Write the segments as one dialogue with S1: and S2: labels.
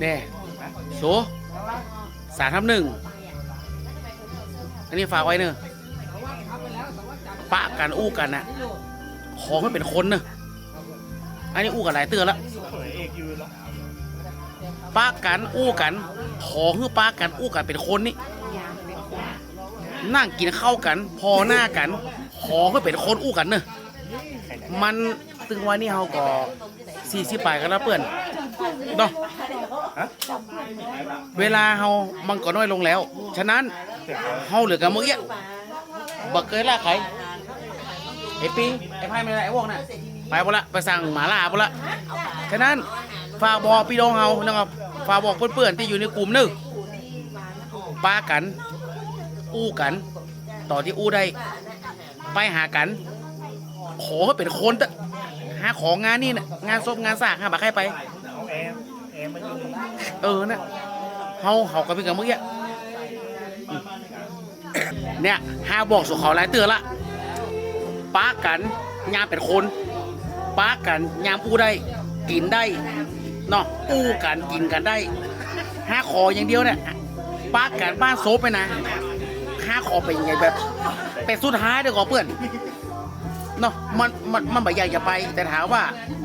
S1: แน่โสสามทับหนึ่งอันนี้ฝากไว้เนอะปะกันอู้กันนะขอให้เป็นคนเนอะอันนี้อู้กันหลายเตือนละปะกันอู้กัน ขอให้ปะกันอู้กันเป็นคนนี่นั่งกินข้าวกัน พอหน้ากัน ขอให้เป็นคนอู้กันเนอะมันตึงวันนี้เฮาก็สี่สิบปลายกันแล้วเปื่อน เนาะเวลาเฮามันก็น้อยลงแล้ว ฉะนั้นเฮาเหลือกันมื้อเอี้ยบักเกยล่าใครไอ้ปิงไอ้ไพ่ไม่ได้ไอ้วอกน่ะไปบ่ละไปสั่งหมาล่าบ่ละฉะนั้นฝากบอกพี่น้องเฮานะครับฝากบอกเพื่อนๆที่อยู่ในกลุ่มนึกป้ากัน อู้กัน ต่อที่อู้ได้ ไปหากัน ขอให้เป็นคนเถอะหาของงานนี่นะงานศพงานสร้างหาบักใครไป
S2: มแอมมันอยู่
S1: เออนะเฮาเฮากันเป็นกันเมื่อกี้เนี่ยห้าบอกสุขเขาหลายเตือนละป้ากันยามเป็นคนป้ากันยามอู้ได้ กินได้เนาะอู้กันกินกันได้ห้าขออย่างเดียวเนี่ยป้ากันบ้านโซฟไปนะห้าขอเป็นยังไงแบบเป็นสุดท้ายเดี๋ยวก่อเพื่อนเนาะมันมันมันแบบอยากจะไป แต่ถามว่า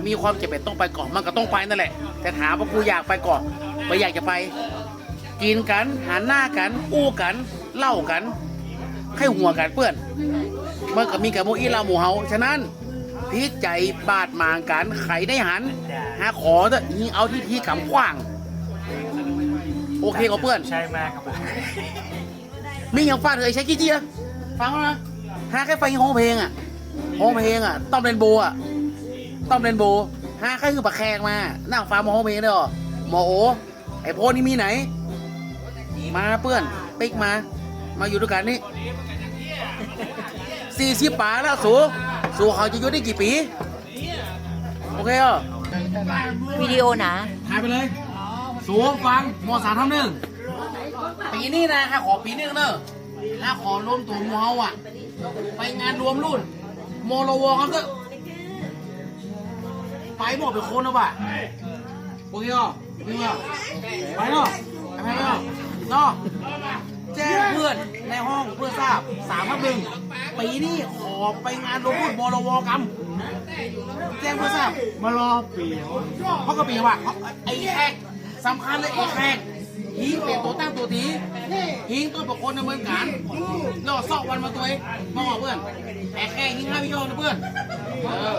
S1: มีความจำเป็นต้องไปก่อนมันก็ต้องไปนั่นแหละ แต่ถามว่ากูอยากไปก่อนไม่อยากจะไป กินกันหันหน้ากัน อู้กัน เล่ากันให้หัวกันเพื่อนมันก็มีกับโมอีลาหมูเฮาฉะนั้นพิกใจบาดหมางกันไขได้หัน หาขอเถอะยิงเอาที่ทีขำขว้าง โอเคกับเพื่อน
S2: ใช่มากครับผม
S1: มีอย่างฟาดเลยใช้กี่เจียฟังนะหาแค่ไฟห้องเพลงอะห้องเพลงอะ ต้อมเรนโบว์อะ ต้อมเรนโบว์ หาแค่คือปากแขกมานั่งฟังมาห้องเพลงได้หรอหมอโอไอโพนี่มีไหน มาเพื่อนปิ๊กมา มาอยู่ด้วยกันนี่สี่สิบป่าแล้วสูสูเขาจะอยู่ได้กี่ปี โอเคอะ
S3: วิดีโอนะ
S1: ถ่ายไปเลยสูฟังมสามทำหนึ่งปีนี้นะฮะขอปีนึงเนอะฮะขอรวมตัวหมูเฮาอะ ไปงานรวมรุ่น โมโลวอกันเถอะ ไปหมดเป็นคนแล้วป่ะโอเคอะนี่อะไปเนาะไปเนาะเนาะแจ้งเพื่อนในห้องเพื่อทราบสามพันหนึ่งปีนี้ขอไปงานรวมรุ่นโมโลวอกันแจ้งเพื่อทราบ
S2: มารอปี
S1: เพราะกระปีว่าเขาไอ้แขกสำคัญเลยไอ้แขกหิงเป็นตัวตั้งตัวทีหิงตัวบุคคลในเมืองการล่อซอกวันมาตัวเองมาบอกเพื่อนไอ้แขกหิงห้าพี่โยนะเพื่อนเออ